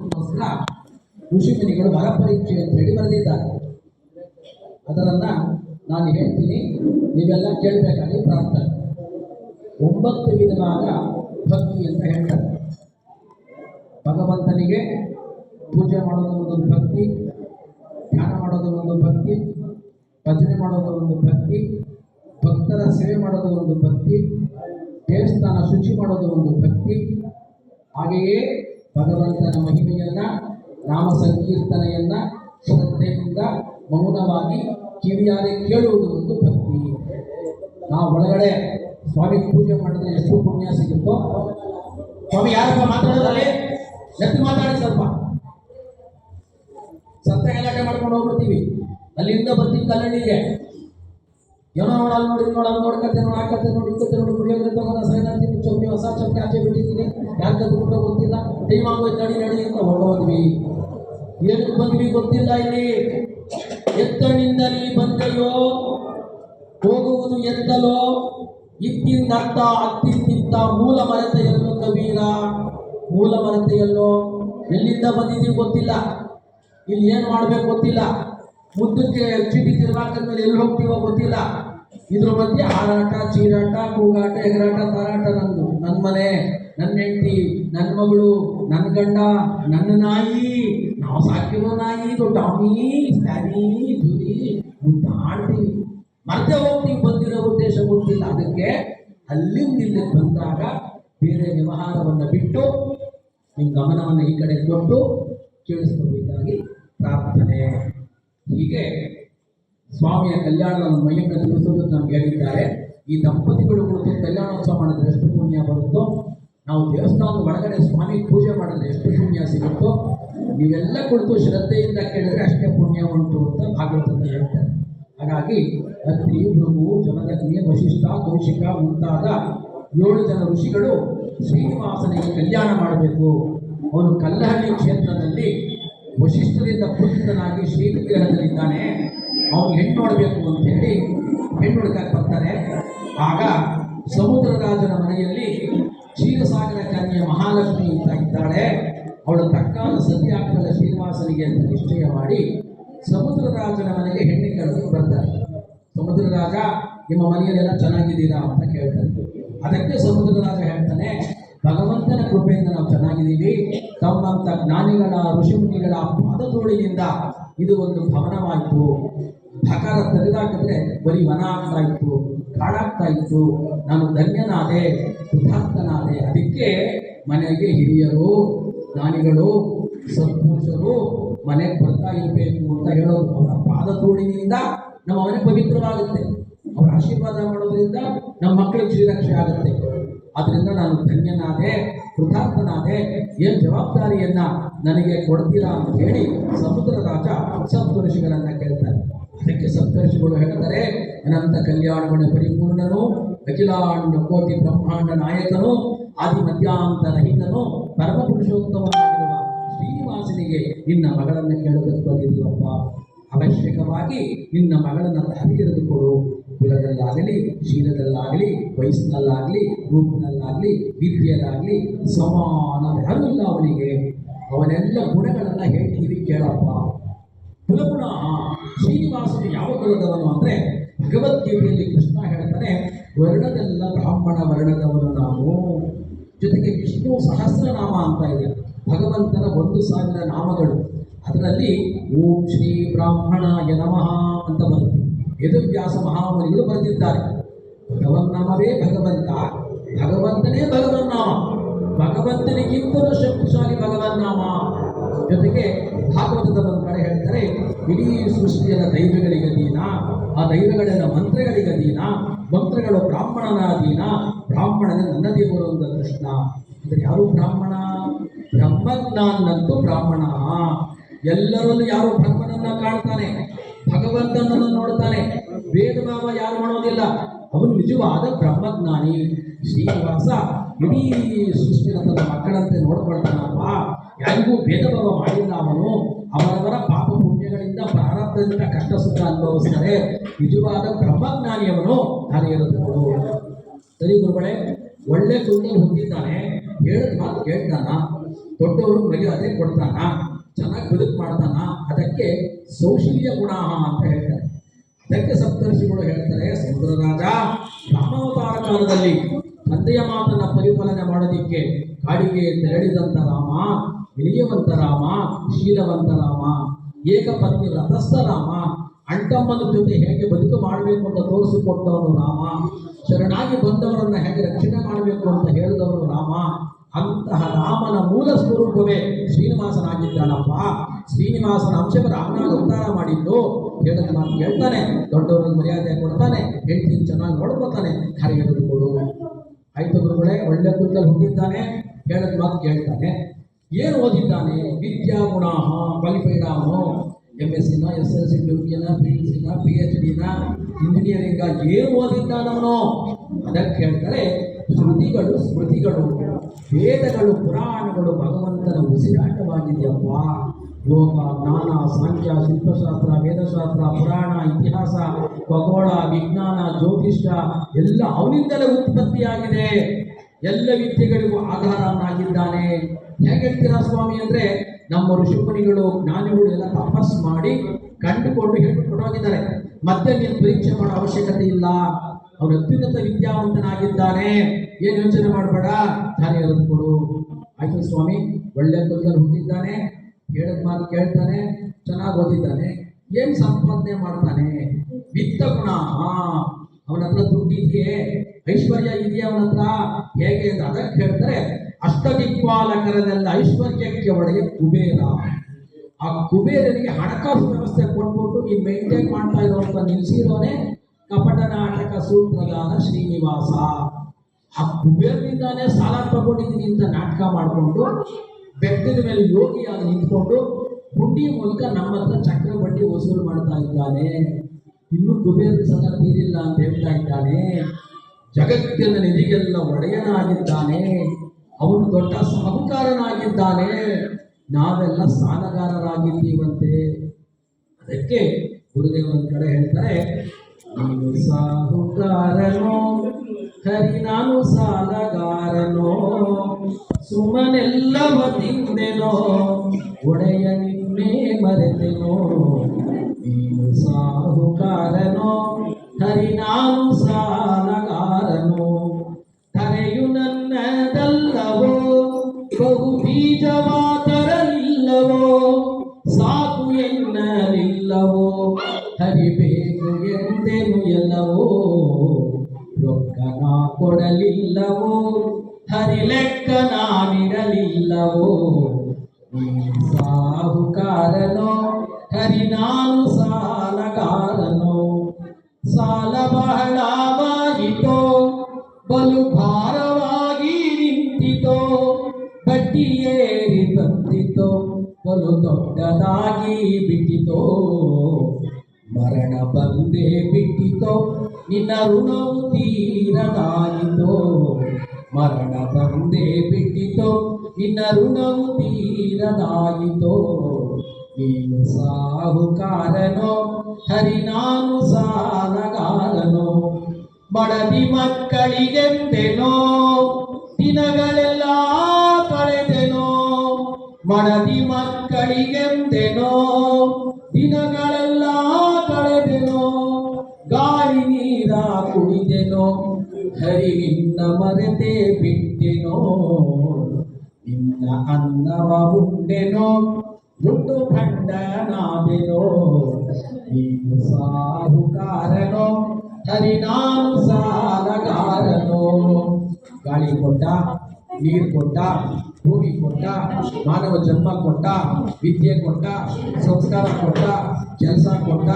ಅದಕ್ಕೋಸ್ಕರ ಋಷಿಮುನಿಗಳು ವರ ಪರೀಕ್ಷೆ ಅಂತ ಹೇಳಿ ಬರೆದಿದ್ದಾರೆ. ಅದರನ್ನ ನಾನು ಹೇಳ್ತೀನಿ, ನೀವೆಲ್ಲ ಕೇಳಬೇಕಾಗಿ ಪ್ರಾರ್ಥನೆ. ಒಂಬತ್ತು ವಿಧವಾದ ಭಕ್ತಿ ಅಂತ ಹೇಳ್ತಾರೆ. ಭಗವಂತನಿಗೆ ಪೂಜೆ ಮಾಡೋದು ಒಂದು ಭಕ್ತಿ, ಧ್ಯಾನ ಮಾಡೋದು ಒಂದು ಭಕ್ತಿ, ಭಜನೆ ಮಾಡೋದು ಒಂದು ಭಕ್ತಿ, ಭಕ್ತರ ಸೇವೆ ಮಾಡೋದು ಒಂದು ಭಕ್ತಿ, ದೇವಸ್ಥಾನ ಶುಚಿ ಮಾಡೋದು ಒಂದು ಭಕ್ತಿ, ಹಾಗೆಯೇ ಭಗವಂತನ ಮಹಿಮೆಯನ್ನ ನಾಮ ಸಂಕೀರ್ತನೆಯನ್ನ, ಶ್ರದ್ಧೆಯಿಂದ ಮೌನವಾಗಿ ಕಿವಿಯಾರೆ ಕೇಳುವುದು ಒಂದು ಭಕ್ತಿ. ನಾವು ಒಳಗಡೆ ಸ್ವಾಮಿ ಪೂಜೆ ಮಾಡಿದ್ರೆ ಎಷ್ಟು ಪುಣ್ಯ ಸಿಗುತ್ತೋ. ಸ್ವಾಮಿ ಯಾರಪ್ಪ ಮಾತಾಡೋದಲ್ಲಿ ಎತ್ತಿ ಮಾತಾಡಿ ಸ್ವಲ್ಪ. ಸತ್ಯ ಗಲಾಟೆ ಮಾಡ್ಕೊಂಡು ಹೋಗ್ಬಿಡ್ತೀವಿ. ಅಲ್ಲಿಂದ ಬರ್ತೀವಿ ಕಲ್ಲಳ್ಳಿಗೆ ಏನೋ ನೋಡ, ಅಲ್ಲಿ ನೋಡಿ ನೋಡ ಅಲ್ಲಿ ನೋಡ್ಕತ್ತೆ ನೋಡಿ ಹಾಕತ್ತೆ ನೋಡಿ ಇಕ್ಕತ್ತೆ ನೋಡಿ ಕುಡಿಯೋದ್ರೆ ತಗೊಂಡ ಸೈನಾಂತೀನಿ ಚೌಕಿ ಹೊಸ ಚೌಕಿ ಆಚೆ ಬಿಟ್ಟಿದ್ದೀನಿ. ಯಾಕೆ ಬಿಟ್ಟರೆ ಗೊತ್ತಿಲ್ಲ. ಟೈಮ್ ಆಗೋಯ್ತು, ನಡಿ ನಡಿ ಅಂತ ಹೊರಡೋದ್ವಿ ಏನಕ್ಕೆ ಬಂದ್ವಿ ಗೊತ್ತಿಲ್ಲ ಇಲ್ಲಿ. ಎತ್ತನಿಂದ ಎತ್ತಣಿಂದಲಿ ಬಂದೆಯೋ? ಹೋಗುವುದು ಎತ್ತಲೋ? ಇತ್ತಿಂದ ಅರ್ಥ ಅತ್ತಿಂತಿತ್ತ ಮೂಲ ಮರತೆಯಲ್ಲೋ ಕಬೀರ? ಮೂಲ ಮರತೆಯಲ್ಲೋ? ಎಲ್ಲಿಂದ ಬಂದಿದ್ದೀವಿ ಗೊತ್ತಿಲ್ಲ. ಇಲ್ಲಿ ಏನು ಮಾಡಬೇಕು ಗೊತ್ತಿಲ್ಲ. ಮುದ್ದಕ್ಕೆ ಚೀಟಿ ತಿರ್ಗಾಕಂದ್ಮೇಲೆ ಎಲ್ಲಿ ಹೋಗ್ತೀವೋ ಗೊತ್ತಿಲ್ಲ. ಇದ್ರ ಬಗ್ಗೆ ಹಾರಾಟ, ಚೀರಾಟ, ಕೂಗಾಟ, ಎಗರಾಟ, ತಾರಾಟ ನಂದು. ನನ್ನ ಮನೆ ನನ್ನ ಹೆಂಡತಿ ನನ್ನ ಮಗಳು ನನ್ನ ಗಂಡ ನನ್ನ ನಾಯಿ. ನಾವು ಸಾಕಿರೋ ನಾಯಿ ದೊಡ್ಡ ಟಾಮಿ ಸ್ಟ್ಯಾನಿ ಜೂಲಿ ಮುದ್ದಾಡ್ತೀವಿ. ಮತ್ತೆ ಹೋಗ್ತೀವಿ, ಬಂದಿರೋ ಉದ್ದೇಶ ಗೊತ್ತಿಲ್ಲ. ಅದಕ್ಕೆ ಅಲ್ಲಿಂದ ಇಲ್ಲಿಗೆ ಬಂದಾಗ ಬೇರೆ ವ್ಯವಹಾರವನ್ನು ಬಿಟ್ಟು ನಿಮ್ಮ ಗಮನವನ್ನು ಈ ಕಡೆ ಕೊಟ್ಟು ಕೇಳಿಸ್ಕೋಬೇಕಾಗಿ ಪ್ರಾರ್ಥನೆ. ಹೀಗೆ ಸ್ವಾಮಿಯ ಕಲ್ಯಾಣವನ್ನು ಮೈಯನ್ನ ತಿಳಿಸೋದು ನಮ್ಗೆ ಹೇಳಿದ್ದಾರೆ. ಈ ದಂಪತಿಗಳು ಕುಳಿತು ಕಲ್ಯಾಣೋತ್ಸವ ಮಾಡಿದ್ರೆ ಎಷ್ಟು ಪುಣ್ಯ ಬರುತ್ತೋ, ನಾವು ದೇವಸ್ಥಾನದ ಒಳಗಡೆ ಸ್ವಾಮಿ ಪೂಜೆ ಮಾಡಿದ್ರೆ ಎಷ್ಟು ಪುಣ್ಯ ಸಿಗುತ್ತೋ, ನೀವೆಲ್ಲ ಕುಳಿತು ಶ್ರದ್ಧೆಯಿಂದ ಕೇಳಿದ್ರೆ ಅಷ್ಟೇ ಪುಣ್ಯ ಉಂಟು ಅಂತ ಭಾಗವತದಲ್ಲಿ ಹೇಳ್ತಾರೆ. ಹಾಗಾಗಿ ಅತ್ರಿ, ಭೃಗು ಜಮದಗ್ನಿ ವಶಿಷ್ಠ, ಕೌಶಿಕ ಮುಂತಾದ ಏಳು ಜನ ಋಷಿಗಳು ಶ್ರೀನಿವಾಸನಿಗೆ ಕಲ್ಯಾಣ ಮಾಡಬೇಕು. ಅವನು ಕಲ್ಲಹಳ್ಳಿ ಕ್ಷೇತ್ರದಲ್ಲಿ ವಶಿಷ್ಠರಿಂದ ಪೂಜಿತನಾಗಿ ಶ್ರೀ ವಿಗ್ರಹದಲ್ಲಿದ್ದಾನೆ ಅವನು ಹೆಣ್ಣು ನೋಡಬೇಕು ಅಂತ ಹೇಳಿ ಹೆಣ್ಣು ಹುಡುಕಕ್ಕೆ ಬರ್ತಾರೆ. ಆಗ ಸಮುದ್ರ ರಾಜನ ಮನೆಯಲ್ಲಿ ಕ್ಷೀರಸಾಗರ ಕನ್ಯೆ ಮಹಾಲಕ್ಷ್ಮಿ ಅಂತ ಇದ್ದಾಳೆ. ಅವಳು ತಕ್ಕಾದ ಸತಿ ಆಗ್ತದೆ ಶ್ರೀನಿವಾಸನಿಗೆ ಅಂತ ನಿಶ್ಚಯ ಮಾಡಿ ಸಮುದ್ರ ರಾಜನ ಮನೆಗೆ ಹೆಣ್ಣು ಕರೆದು ಬರ್ತಾರೆ. ಸಮುದ್ರ ರಾಜ, ನಿಮ್ಮ ಮನೆಯಲ್ಲೆಲ್ಲ ಚೆನ್ನಾಗಿದ್ದೀರಾ ಅಂತ ಕೇಳ್ತಾರೆ. ಅದಕ್ಕೆ ಸಮುದ್ರ ರಾಜ ಹೇಳ್ತಾನೆ ಭಗವಂತನ ಕೃಪೆಯಿಂದ ನಾವು ಚೆನ್ನಾಗಿದ್ದೀವಿ. ತಮ್ಮಂತ ಜ್ಞಾನಿಗಳ, ಋಷಿಮುನಿಗಳ ಪಾದಧೂಳಿನಿಂದ ಇದು ಒಂದು ಭವನವಾಯಿತು. ಭಕಾರ ತೆಗೆದಾಕಿದ್ರೆ ಬರೀ ವನ ಆಗ್ತಾ ಇತ್ತು ಕಾಡಾಗ್ತಾ ಇತ್ತು. ನಾನು ಧನ್ಯನಾದೆ, ಕೃತಾರ್ಥನಾದೆ. ಅದಕ್ಕೆ ಮನೆಗೆ ಹಿರಿಯರು, ಜ್ಞಾನಿಗಳು ಸತ್ಪುರುಷರು ಮನೆಗೆ ಬರ್ತಾ ಇರಬೇಕು ಅಂತ ಹೇಳೋದು ಅವರ ಪಾದಧೂಳಿನಿಂದ ನಮ್ಮ ಮನೆ ಪವಿತ್ರವಾಗುತ್ತೆ. ಅವರ ಆಶೀರ್ವಾದ ಮಾಡೋದ್ರಿಂದ ನಮ್ಮ ಮಕ್ಕಳಿಗೆ ಶ್ರೀರಕ್ಷೆ ಆಗುತ್ತೆ. ಆದ್ರಿಂದ ನಾನು ಧನ್ಯನಾದೆ, ಕೃತಾರ್ಥನಾದೆ, ಏನ್ ಜವಾಬ್ದಾರಿಯನ್ನ ನನಗೆ ಕೊಡ್ತೀರಾ ಅಂತ ಹೇಳಿ ಸಮುದ್ರ ರಾಜ ಸಪ್ತಋಷಿಗಳನ್ನ ಕೇಳ್ತಾರೆ. ಅದಕ್ಕೆ ಸಪ್ತಋಷಿಗಳು ಹೇಳ್ತಾರೆ ಅನಂತ ಕಲ್ಯಾಣಗಳ ಪರಿಪೂರ್ಣನು, ಅಖಿಲಾಂಡ ಕೋಟಿ ಬ್ರಹ್ಮಾಂಡ ನಾಯಕನು, ಆದಿ ಮಧ್ಯಾಂತ ರಹಿತನು ಪರಮ ಪುರುಷೋತ್ತಮನಾಗಿರುವ ಶ್ರೀನಿವಾಸನಿಗೆ ನಿನ್ನ ಮಗಳನ್ನು ಕೇಳೋದಕ್ಕೆ ಬಂದಿದ್ದೀವಪ್ಪ. ಅವಶ್ಯಕವಾಗಿ ನಿನ್ನ ಮಗಳನ್ನು ಹರಿಗೆರೆದುಕೊಡು ಕುಲದಲ್ಲಾಗಲಿ, ಶೀಲದಲ್ಲಾಗಲಿ, ವಯಸ್ಸಿನಲ್ಲಾಗಲಿ ರೂಪಿನಲ್ಲಾಗಲಿ, ವಿದ್ಯೆಯಲ್ಲಾಗಲಿ ಸಮಾನ ಯಾರಿಲ್ಲ ಅವನಿಗೆ ಅವನೆಲ್ಲ ಗುಣಗಳನ್ನ ಹೇಳ್ತೀವಿ ಕೇಳಪ್ಪ. ಕುಲಗುಣ ಶ್ರೀನಿವಾಸನು ಯಾವ ಕುಲದವನು ಅಂದರೆ ಭಗವದ್ಗೀತೆಯಲ್ಲಿ ಕೃಷ್ಣ ಹೇಳ್ತಾನೆ, ವರ್ಣದೆಲ್ಲ ಬ್ರಾಹ್ಮಣ, ವರ್ಣದವನು ನಾವು. ಜೊತೆಗೆ ವಿಷ್ಣು ಸಹಸ್ರನಾಮ ಅಂತ ಇದೆ. ಭಗವಂತನ ಒಂದು ಸಾವಿರ ನಾಮಗಳು. ಅದರಲ್ಲಿ ಓಂ ಶ್ರೀ ಬ್ರಾಹ್ಮಣ ನಮಃ ಅಂತ ಬರುತ್ತೆ. ಯದುವ್ಯಾಸ ಮಹಾಮುನಿಗಳು ಬರೆದಿದ್ದಾರೆ. ಭಗವನ್ನಾಮವೇ ಭಗವಂತ. ಭಗವಂತನೇ ಭಗವನ್ನಾಮ. ಭಗವಂತನಿಗಿಂತಲೂ ಶಕ್ತಿಶಾಲಿ ಭಗವನ್ನಾಮ. ಜೊತೆಗೆ ಭಾಗವತದ ಒಂದು ಕಡೆ ಹೇಳ್ತಾರೆ, ಇಡೀ ಸೃಷ್ಟಿಯನ್ನ ದೈವಗಳಿಗೆ ಅಧೀನ ಆ ದೈವಗಳೆಲ್ಲ ಮಂತ್ರಗಳಿಗೆ ಅಧೀನ ಮಂತ್ರಗಳು ಬ್ರಾಹ್ಮಣನ ಅಧೀನ ಬ್ರಾಹ್ಮಣನ ನನ್ನ ದೇವರು ಅಂತ ಕೃಷ್ಣ. ಅಂದರೆ ಯಾರು ಬ್ರಾಹ್ಮಣ? ಬ್ರಹ್ಮಜ್ಞಾನಂತೂ ಬ್ರಾಹ್ಮಣ. ಎಲ್ಲರಲ್ಲೂ ಯಾರು ಬ್ರಹ್ಮನನ್ನ ಕಾಣ್ತಾನೆ? ಭಗವಂತನನ್ನು ನೋಡ್ತಾನೆ. ಭೇದ ಭಾವ ಯಾರು ಮಾಡೋದಿಲ್ಲ? ಅವನು ನಿಜವಾದ ಬ್ರಹ್ಮಜ್ಞಾನಿ ಶ್ರೀನಿವಾಸ. ಇಡೀ ಸೃಷ್ಟಿನ ತನ್ನ ಮಕ್ಕಳಂತೆ ನೋಡ್ಕೊಳ್ತಾನಪ್ಪ. ಯಾರಿಗೂ ಭೇದ ಭಾವ ಮಾಡಿಲ್ಲ ಅವನು. ಅವರವರ ಪಾಪ ಪುಣ್ಯಗಳಿಂದ ಪ್ರಾರಬ್ಧದಿಂದ ಕಷ್ಟ ಸುಖ ಅನುಭವಿಸ್ತಾರೆ. ನಿಜವಾದ ಬ್ರಹ್ಮಜ್ಞಾನಿಯವನು ನಾನು ಕೊಡು ಸರಿ ಗುರುಗಳೇ, ಒಳ್ಳೆ ಕುಂಡಲ್ ಹೊಂದಿದ್ದಾನೆ. ಹೇಳಿದ ಮಾತು ಕೇಳ್ತಾನ. ದೊಡ್ಡವರು ಅದೇ ಕೊಡ್ತಾನ. ಚೆನ್ನಾಗಿ ಬದುಕು ಮಾಡ್ತಾನ. ಅದಕ್ಕೆ ಸೌಶಲ್ಯ ಗುಣ ಅಂತ ಹೇಳ್ತಾರೆ ಅದಕ್ಕೆ ಸಪ್ತರ್ಷಿಗಳು ಹೇಳ್ತಾರೆ ಸಮುದ್ರ ರಾಜ ರಾಮಾವತಾರ ಕಾಲದಲ್ಲಿ ತಂದೆಯ ಮಾತನ್ನ ಪರಿಪಾಲನೆ ಮಾಡೋದಿಕ್ಕೆ ಕಾಡಿಗೆ ತೆರಳಿದಂತ ರಾಮ ವಿನಯವಂತ ರಾಮ, ಶೀಲವಂತ ರಾಮ, ಏಕಪತ್ನಿ ರಥಸ್ಥ ರಾಮ ಅಂಟಮ್ಮನ ಜೊತೆ ಹೇಗೆ ಬದುಕು ಮಾಡಬೇಕು ಅಂತ ತೋರಿಸಿಕೊಟ್ಟವನು ರಾಮ, ಶರಣಾಗಿ ಬಂದವರನ್ನ ಹೇಗೆ ರಕ್ಷಣೆ ಮಾಡಬೇಕು ಅಂತ ಹೇಳಿದವನು ರಾಮ, ಅಂತಹ ರಾಮನ ಮೂಲ ಸ್ವರೂಪವೇ ಶ್ರೀನಿವಾಸನಾಗಿದ್ದಾನಪ್ಪ ಶ್ರೀನಿವಾಸನ ಅಂಶವ ರಾಮನಾಗಿ ಅವತಾರ ಮಾಡಿದ್ದು ಹೇಳಿದ ನಾನು ಹೇಳ್ತಾನೆ, ದೊಡ್ಡವ್ರಿಗೆ ಮರ್ಯಾದೆ ಕೊಡ್ತಾನೆ, ಹೆಂಡತಿನ ಚೆನ್ನಾಗಿ ನೋಡ್ಕೊತಾನೆ ಹರಿಯದು ಕೊಡು. ಆಯ್ತು ಗುರುಗಳೇ, ಒಳ್ಳೆ ಕುಲದಲ್ಲಿ ಹುಟ್ಟಿದ್ದಾನೆ, ಹೇಳಿದ ಮಾತು ಕೇಳ್ತಾನೆ. ಏನು ಓದಿದ್ದಾನೆ? ವಿದ್ಯಾ ಗುಣ ಕ್ವಾಲಿಫೈಡ್ ಎಂ ಎಸ್ ಸಿನ ಎಸ್ ಎಲ್ ಸಿ ಯುನ ಪಿ ಯು ಸಿನ ಪಿ ಎಚ್ ಡಿನ ಇಂಜಿನಿಯರಿಂಗ ಏನು ಓದಿದ್ದಾನವನು? ಅದಕ್ಕೆ ಹೇಳ್ತಾರೆ, ಶ್ರುತಿಗಳು ಸ್ಮೃತಿಗಳು, ವೇದಗಳು, ಪುರಾಣಗಳು ಭಗವಂತನ ಉಸಿರಾಟವಾಗಿದೆಯಪ್ಪ. ಯೋಗ ಜ್ಞಾನ, ಸಾಂಖ್ಯ, ಶಿಲ್ಪಶಾಸ್ತ್ರ, ವೇದಶಾಸ್ತ್ರ, ಪುರಾಣ, ಇತಿಹಾಸ, ಖಗೋಳ, ವಿಜ್ಞಾನ, ಜ್ಯೋತಿಷ್ಯ, ಎಲ್ಲ ಅವನಿಂದಲೇ ಉತ್ಪತ್ತಿಯಾಗಿದೆ. ಎಲ್ಲ ವಿದ್ಯೆಗಳಿಗೂ ಆಧಾರನಾಗಿದ್ದಾನೆ. ಹೇಗೆ ಹೇಳ್ತೀರಾ ಸ್ವಾಮಿ ಅಂದ್ರೆ, ನಮ್ಮ ಋಷಿಮುನಿಗಳು, ಜ್ಞಾನಿಗಳು ಎಲ್ಲ ತಪಸ್ ಮಾಡಿ ಕಂಡುಕೊಂಡು ಹೇಳ್ಬಿಟ್ಟು ಹೋಗಿದ್ದಾರೆ. ಮತ್ತೆ ನೀನು ಪರೀಕ್ಷೆ ಮಾಡೋ ಅವಶ್ಯಕತೆ ಇಲ್ಲ. ಅವನು ಅತ್ಯುನ್ನತ ವಿದ್ಯಾವಂತನಾಗಿದ್ದಾನೆ. ಏನು ಯೋಚನೆ ಮಾಡಬೇಡ? ದಾರಿ ಕೊಡು. ಆಯ್ತು ಸ್ವಾಮಿ, ಒಳ್ಳೆ ಹುಟ್ಟಿದ್ದಾನೆ. ಹೇಳಿದ ಮಾತು ಕೇಳ್ತಾನೆ, ಚೆನ್ನಾಗಿ ಓದಿದ್ದಾನೆ, ಏನ್ ಸಂಪಾದನೆ ಮಾಡ್ತಾನೆ? ವಿತ್ತ ಗುಣ. ಅವನ ಹತ್ರ ದುಡ್ಡು ಇದೆಯೇ? ಐಶ್ವರ್ಯ ಇದೆಯಾ ಅವನ ಹತ್ರ? ಹೇಗೆ ಅಂತ ಅದಕ್ಕೆ ಹೇಳ್ತಾರೆ ಅಷ್ಟದಿಕ್ಪಾಲಕರನೆಲ್ಲ ಐಶ್ವರ್ಯಕ್ಕೆ ಒಡೆಯ ಕುಬೇರ. ಆ ಕುಬೇರನಿಗೆ ಹಣಕಾಸು ವ್ಯವಸ್ಥೆ ಕೊಟ್ಬಿಟ್ಟು ನೀನು ಮೇಂಟೈನ್ ಮಾಡ್ತಾ ಇರುವಂತ ನಿಲ್ಸಿರೋನೆ ಕಪಟ ನಾಟಕ ಸೂತ್ರಗಾರ ಶ್ರೀನಿವಾಸ. ಆ ಕುಬೇರನಿಂದಾನೇ ಸಾಲ ತಗೊಂಡಿದ್ದೀನಿ ಅಂತ ನಾಟಕ ಮಾಡಿಕೊಂಡು ಬೆಟ್ಟದ ಮೇಲೆ ಯೋಗಿಯಾಗಿ ನಿಂತ್ಕೊಂಡು ಹುಂಡಿ ಮೂಲಕ ನಮ್ಮ ಹತ್ರ ಚಕ್ರ ಬಡ್ಡಿ ವಸೂಲು ಮಾಡ್ತಾ ಇದ್ದಾನೆ. ಇನ್ನು ಕುಬೇರ ಸಲ ತೀರಿಲ್ಲ ಅಂತ ಹೇಳ್ತಾ ಇದ್ದಾನೆ. ಜಗತ್ತಿನ ನಿಧಿಗೆಲ್ಲ ಒಡೆಯನಾಗಿದ್ದಾನೆ. ಅವನು ದೊಡ್ಡ ಸಾಹುಕಾರನಾಗಿದ್ದಾನೆ. ನಾವೆಲ್ಲ ಸಾಲಗಾರರಾಗಿದ್ದೀವಂತೆ. ಅದಕ್ಕೆ ಗುರುದೇವನ ಕಡೆ ಹೇಳ್ತಾರೆ ಸಾಹುಕಾರನೋ ಹರಿ ನಾನು ಸಾಲಗಾರನೋ, ಸುಮ್ಮನೆಲ್ಲವ ತಿಂದೆನೋ, ಒಡೆಯ ನಿನ್ನೇ ಮರೆತೆನೋ, ನೀನು ಸಾಹುಕಾರನೋ, ಹರಿ ನಾನು ಸಾಲಗಾರನೋ ತರೆಯು ನನ್ನದಲ್ಲವೋ, ಬಹು ಬೀಜವಾದರಲ್ಲವೋ ಸಾಕು ಎನ್ನಲಿಲ್ಲವೋ ಹರಿಬೇಕು ಎಂದೆನು ಎಲ್ಲವೋ. ರೊಕ್ಕ ನಾ ಕೊಡಲಿಲ್ಲವೋ ಹರಿ ಲೆಕ್ಕ ನಾನಿಡಲಿಲ್ಲವೋ ನೀನು ಸಾಹುಕಾರನೋ ಹರಿ ನಾನು ಸಾಲಗಾರನೋ ಸಾಲ ಬಹಳವಾಯಿತೋ ಬಲು ಭಾರವಾಗಿ ನಿಂತಿತೋ ಬಡ್ಡಿ ಏರಿ ಬಂದಿತೋ ಬಲು ದೊಡ್ಡದಾಗಿ ಬಿಟ್ಟಿತೋ ಮರಣ ಬಂದೇ ಬಿಟ್ಟಿತೋ, ನಿನ್ನ ಋಣವು ತೀರದಾಯಿತೋ ಮರಣ ಬಂದೇ ಬಿಟ್ಟಿತೋ, ನಿನ್ನ ಋಣವು ತೀರದಾಯಿತೋ ನೀನು ಸಾಹುಕಾರನೋ ಹರಿ ನಾನು ಸಾಲಗಾರನೋ ಬಡದಿ ಮಕ್ಕಳಿಗೆಂದೆನೋ ದಿನಗಳೆಲ್ಲ ಮಡದಿ ಮಕ್ಕಳಿಗೆಂದೆನೋ ದಿನಗಳೆಲ್ಲ ಕಳೆದೆನೋ, ಗಾಳಿ ನೀರ ಕುಡಿದೆನೋ ಹರಿ ನಿನ್ನ ಮರೆತೇ ಬಿಟ್ಟೆನೋ ನಿನ್ನ ಅನ್ನವ ಉಂಡೆನೋ ದುಡ್ಡು ಖಂಡನಾದೆನೋ ನೀನು ಸಾಹುಕಾರನೋ ಹರಿ ನಾನು ಸಾಲಗಾರನೋ, ಗಾಳಿ ಕೊಟ್ಟ ನೀರು ಕೊಟ್ಟ ಭೂಮಿ ಕೊಟ್ಟ ಮಾನವ ಜನ್ಮ ಕೊಟ್ಟ ವಿದ್ಯೆ ಕೊಟ್ಟ ಸಂಸ್ಕಾರ ಕೊಟ್ಟ ಕೆಲಸ ಕೊಟ್ಟ